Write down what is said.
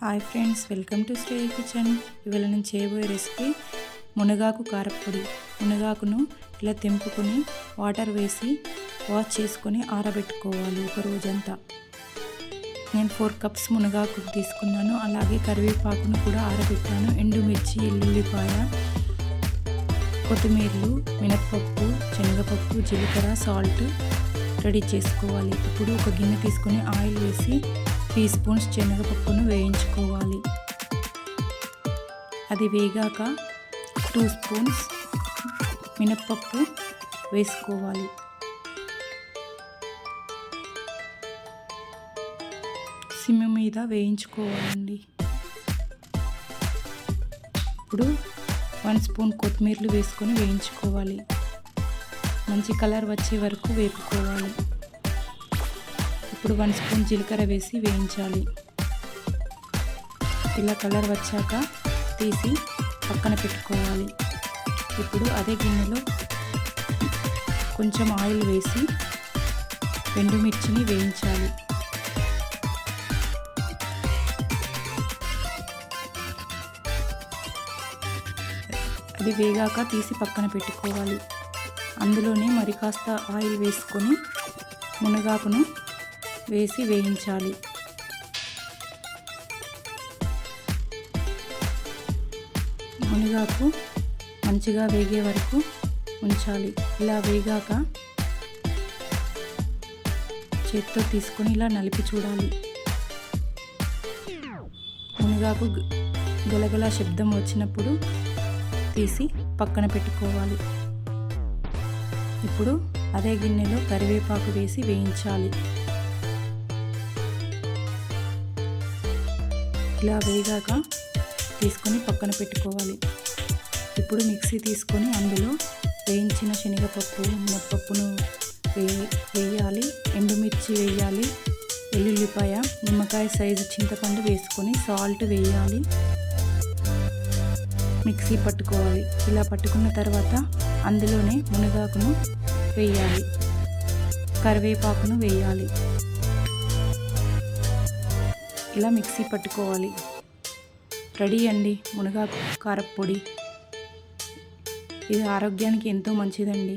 Hi friends welcome to stay kitchen. ఇవాళ నేను చేయబోయే రెసిపీ మునగాకు కారపొడి. మునగాకును ఇలా తెంపుకొని వాటర్ వేసి వాష్ చేసుకొని ఆరబెట్టుకోవాలి ఒక రోజంతా. నేను ఫోర్ కప్స్ మునగాకు తీసుకున్నాను. అలాగే కరివేపాకును కూడా ఆరబెట్టాను. ఎండుమిర్చి ఎల్లుల్లిపాయ కొత్తిమీరలు మినప్పప్పు శనగపప్పు జీలకర్ర సాల్ట్ రెడీ చేసుకోవాలి. ఇప్పుడు ఒక గిన్నె తీసుకొని ఆయిల్ వేసి టీ స్పూన్స్ శనగపప్పును వేయించుకోవాలి. అది వేగాక టూ స్పూన్స్ మినప్పప్పు వేసుకోవాలి. సిమ్ మీద వేయించుకోవాలండి. ఇప్పుడు వన్ స్పూన్ కొత్తిమీరలు వేసుకొని వేయించుకోవాలి. మంచి కలర్ వచ్చే వరకు వేపుకోవాలి. ఇప్పుడు వన్ స్పూన్ జీలకర్ర వేసి వేయించాలి. ఇలా కలర్ వచ్చాక తీసి పక్కన పెట్టుకోవాలి. ఇప్పుడు అదే గిన్నెలో కొంచెం ఆయిల్ వేసి ఎండుమిర్చిని వేయించాలి. అది వేగాక తీసి పక్కన పెట్టుకోవాలి. అందులోనే మరి కాస్త ఆయిల్ వేసుకొని మునగాకును వేసి వేయించాలి. మునగాకు మంచిగా వేగే వరకు ఉంచాలి. ఇలా వేగాక చేత్తో తీసుకొని ఇలా నలిపి చూడాలి. మునగాకు గొలగల శబ్దం వచ్చినప్పుడు తీసి పక్కన పెట్టుకోవాలి. ఇప్పుడు అదే గిన్నెలో కరివేపాకు వేసి వేయించాలి. ఇలా వేగాక తీసుకొని పక్కన పెట్టుకోవాలి. ఇప్పుడు మిక్సీ తీసుకొని అందులో వేయించిన శనగపప్పు మినప్పప్పును వే వేయాలి. ఎండుమిర్చి వేయాలి. వెల్లుల్లిపాయ నిమ్మకాయ సైజు చింతపండు వేసుకొని సాల్ట్ వేయాలి. మిక్సీ పట్టుకోవాలి. ఇలా పట్టుకున్న తర్వాత అందులోనే మునగాకును వేయాలి. కరివేపాకును వేయాలి. ఇలా మిక్సీ పట్టుకోవాలి. రెడీ అండి. మునగాకు కారపొడి. ఇది ఆరోగ్యానికి ఎంతో మంచిదండి.